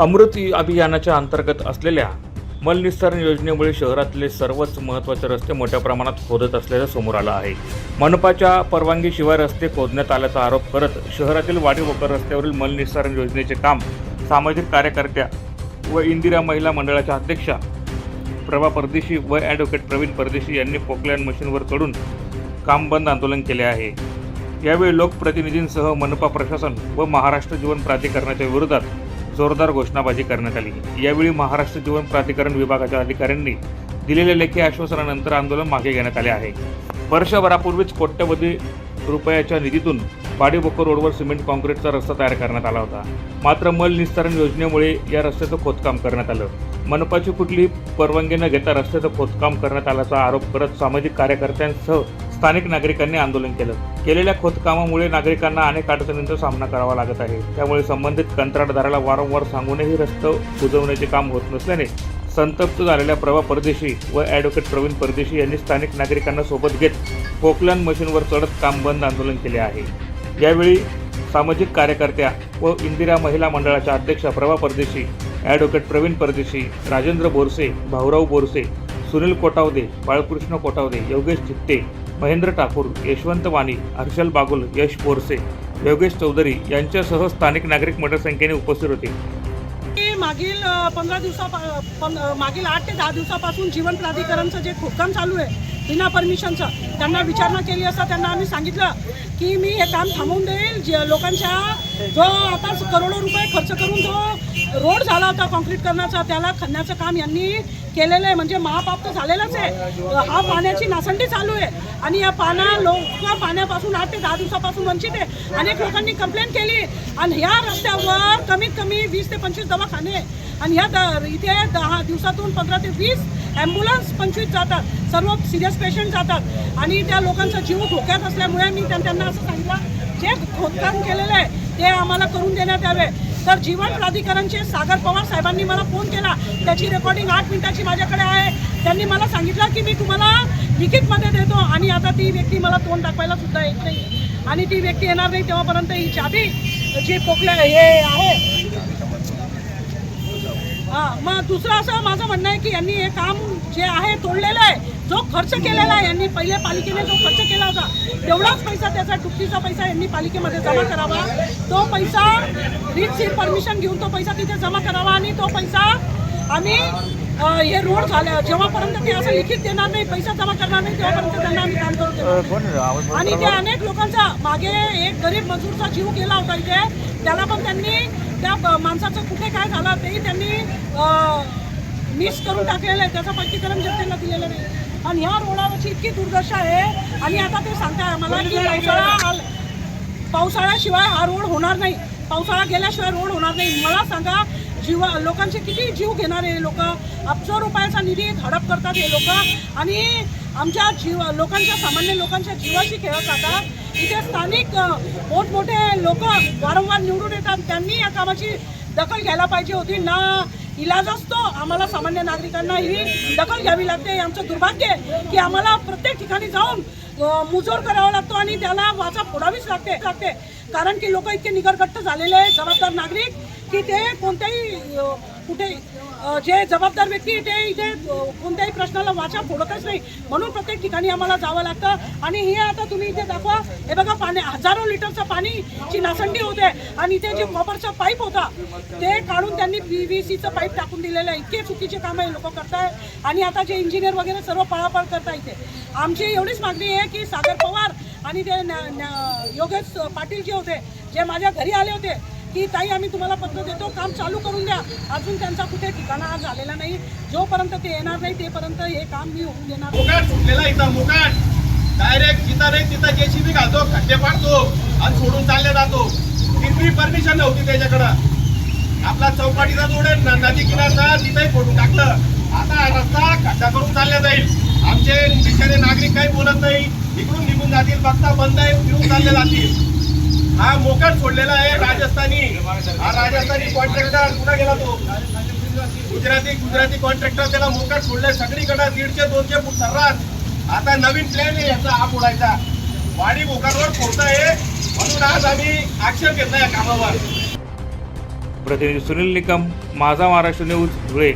अमृत अभियानाच्या अंतर्गत असलेल्या मलनिस्सारण योजनेमुळे शहरातले सर्वच महत्त्वाचे रस्ते मोठ्या प्रमाणात खोदत असल्याचं समोर आलं आहे. मनपाच्या परवानगीशिवाय रस्ते खोदण्यात आल्याचा आरोप करत शहरातील वाडीवकर रस्त्यावरील मलनिस्सारण योजनेचे काम सामाजिक कार्यकर्त्या व इंदिरा महिला मंडळाच्या अध्यक्षा प्रभा परदेशी व ॲडव्होकेट प्रवीण परदेशी यांनी पोकलँड मशीनवर चढून काम बंद आंदोलन केले आहे. यावेळी लोकप्रतिनिधींसह मनपा प्रशासन व महाराष्ट्र जीवन प्राधिकरणाच्या विरोधात जोरदार घोषणाबाजी करण्यात आली. यावेळी महाराष्ट्र जीवन प्राधिकरण विभागाच्या अधिकाऱ्यांनी दिलेल्या लेखी आश्वासनानंतर आंदोलन मागे घेण्यात आले आहे. वर्षभरापूर्वीच कोट्यवधी रुपयाच्या निधीतून वाडीबोकर रोडवर सिमेंट काँक्रीटचा रस्ता तयार करण्यात आला होता. मात्र मल निस्तारण योजनेमुळे या रस्त्याचं खोदकाम करण्यात आलं. मनपाची कुठलीही परवानगी न घेता रस्त्याचं खोदकाम करण्यात आल्याचा आरोप करत सामाजिक कार्यकर्त्यांसह स्थानिक नागरिकांनी आंदोलन केलं. केलेल्या खोदकामामुळे नागरिकांना अनेक अडचणींचा सामना करावा लागत आहे. त्यामुळे संबंधित कंत्राटदाराला वारंवार सांगूनही रस्ते बुजवण्याचे काम होत नसल्याने संतप्त झालेल्या प्रभा परदेशी व ॲडव्होकेट प्रवीण परदेशी यांनी स्थानिक नागरिकांना सोबत घेत पोकलन मशीनवर चढत काम बंद आंदोलन केले आहे. यावेळी सामाजिक कार्यकर्त्या व इंदिरा महिला मंडळाच्या अध्यक्षा प्रभा परदेशी ॲडव्होकेट प्रवीण परदेशी राजेंद्र बोरसे भाऊराव बोरसे सुनील कोटावदे बाळकृष्ण कोटावदे योगेश चित्ते महेंद्र ठाकूर यशवंत वाणी हर्षल बागुल यश बोरसे योगेश चौधरी यांच्यासह स्थानिक नागरिक मोठ्या संख्येने उपस्थित होते. मागील पंधरा दिवसा मागील आठ ते दहा दिवसापासून जीवन प्राधिकरणचं जे खोदकाम चालू आहे विना परमिशनचं. त्यांना विचारणा केली असता त्यांना आम्ही सांगितलं की मी हे काम थांबवून देईल. जे लोकांच्या जो आता करोडो रुपये खर्च करून जो रोड झाला होता कॉन्क्रीट करण्याचा त्याला खणण्याचं काम यांनी केलेलं आहे. म्हणजे महापाप तर झालेलाच आहे. हा पाण्याची नासंडी चालू आहे. आणि या पाना लोक पाण्यापासून आठ ते दहा दिवसापासून वंचित आहे. अनेक लोकांनी कंप्लेंट केली. आणि ह्या रस्त्यावर कमीत कमी वीस ते पंचवीस दवाखाने. आणि ह्या द इथे दहा दिवसातून पंधरा ते वीस ॲम्ब्युलन्स पंचवीस जातात. सर्व सिरियस पेशंट जातात. आणि त्या लोकांचा जीव धोक्यात असल्यामुळे मी त्यांना असं सांगितलं जे खोदकाम केलेलं आहे ते आम्हाला करून देण्यात यावे. तर जीवन प्राधिकरणचे सागर पवार साहेबांनी मला फोन केला. त्याची रेकॉर्डिंग आठ मिनिटाची माझ्याकडे आहे. त्यांनी मला सांगितलं की मी तुम्हाला लिखितमध्ये देतो. आणि आता ती व्यक्ती मला तोंड दाखवायला सुद्धा येत नाही. आणि ती व्यक्ती येणार नाही तेव्हापर्यंत ही चाबी जी पोकल्या हे आहे मग दुसरं असं माझं म्हणणं आहे की यांनी हे काम जे आहे तोडलेलं आहे जो खर्च केलेला आहे यांनी पहिले पालिकेने जो खर्च केला होता तेवढाच पैसा त्याचा दुपटीचा पैसा यांनी पालिकेमध्ये जमा करावा. तो पैसा रीतशीर परमिशन घेऊन तो पैसा तिथे जमा करावा आणि तो पैसा आम्ही हे रोड झालं. जेव्हापर्यंत ते असं लिखित देणार नाही पैसा जमा करणार नाही तेव्हापर्यंत त्यांना आम्ही काम करू. आणि ते अनेक लोकांचा मागे एक गरीब मजूरचा जीव गेला होता इथे. त्याला पण त्यांनी त्या माणसाचं कुठे काय झालं तेही त्यांनी मिस करून टाकलेलं आहे. त्याचं स्पष्टीकरण जनतेला दिलेलं नाही. आणि ह्या रोडावरची इतकी दुर्दशा आहे. आणि आता ते सांगताय आम्हाला की पावसाळा पावसाळ्याशिवाय हा रोड होणार नाही. पावसाळा गेल्याशिवाय रोड होणार नाही. मला सांगा जीव लोकांचे किती जीव घेणारे लोक अब्जो रुपयाचा निधी हडप करतात हे लोक. आणि आमच्या जीव लोकांच्या सामान्य लोकांच्या जीवाशी खेळत जातात इथे स्थानिक मोठमोठे लोक वारंवार निवडून येतात. त्यांनी या कामाची दखल घ्यायला पाहिजे होती. ना इलाज असतो आम्हाला सामान्य नागरिकांना ही दखल घ्यावी लागते. आमचं दुर्भाग्य की आम्हाला प्रत्येक ठिकाणी जाऊन मुजोर करावा लागतो आणि त्याला वाचा फोडावीच लागते. लागते. कारण की लोक इतके निगरगट्ट झालेले आहे जबाबदार नागरिक की ते कोणत्याही कुठे जे जबाबदार व्यक्ती ते इथे कोणत्याही प्रश्नाला वाचा फोडतच नाही. म्हणून प्रत्येक ठिकाणी आम्हाला जावं लागतं. आणि हे आता तुम्ही इथे दाखवा. हे बघा पाणी हजारो लिटरचं पाणीची नासंडी होते. आणि इथे जे कॉपरचा पाईप होता ते काढून त्यांनी पी व्ही सीचं पाईप टाकून दिलेलं आहे. इतके चुकीचे काम हे लोक करताय. आणि आता जे इंजिनियर वगैरे सर्व पळापळ करताय इथे. आमची एवढीच मागणी आहे की सागर पवार आणि ते योगेश पाटील जे होते जे माझ्या घरी आले होते की ताई आम्ही तुम्हाला पत्र देतो काम चालू करून द्या. अजून त्यांचा कुठे ठिकाणा झालेला नाही. जोपर्यंत ते येणार नाही तेपर्यंत हे काम मी होऊन देणार मुकाट सुटलेला इथं मुकाट. डायरेक्ट जिथं नाही तिथं जेसीबी घालतो खड्डे पाडतो आणि सोडून चालले जातो. तिथली परमिशन नव्हती त्याच्याकडं. आपला चौपाटीचा जोडे नदी किनारचा तिथंही फोडून टाकलं. आता रस्ता खड्डा करून चालला जाईल. आमचे बिचारे नागरिक काही बोलत नाही. इकडून निघून जातील बघता बंद आहे फिरून चालले जातील. हा मोकाट सोडलेला आहे राजस्थानी. हा राजस्थानी कॉन्ट्रॅक्टर कुठे गेला तो? गुजराती गुजराती कॉन्ट्रॅक्टर त्याला मोकाट सोडलाय सगळीकडे दीडशे दोनशे फूट सर्रास. आता नवीन प्लॅन आहे याचा हा उडायचा वाडी भोकांवर फोडताय. म्हणून आज आम्ही ऍक्शन घेतला या कामावर. प्रतिनिधी सुनील निकम माझा महाराष्ट्र न्यूज धुळे.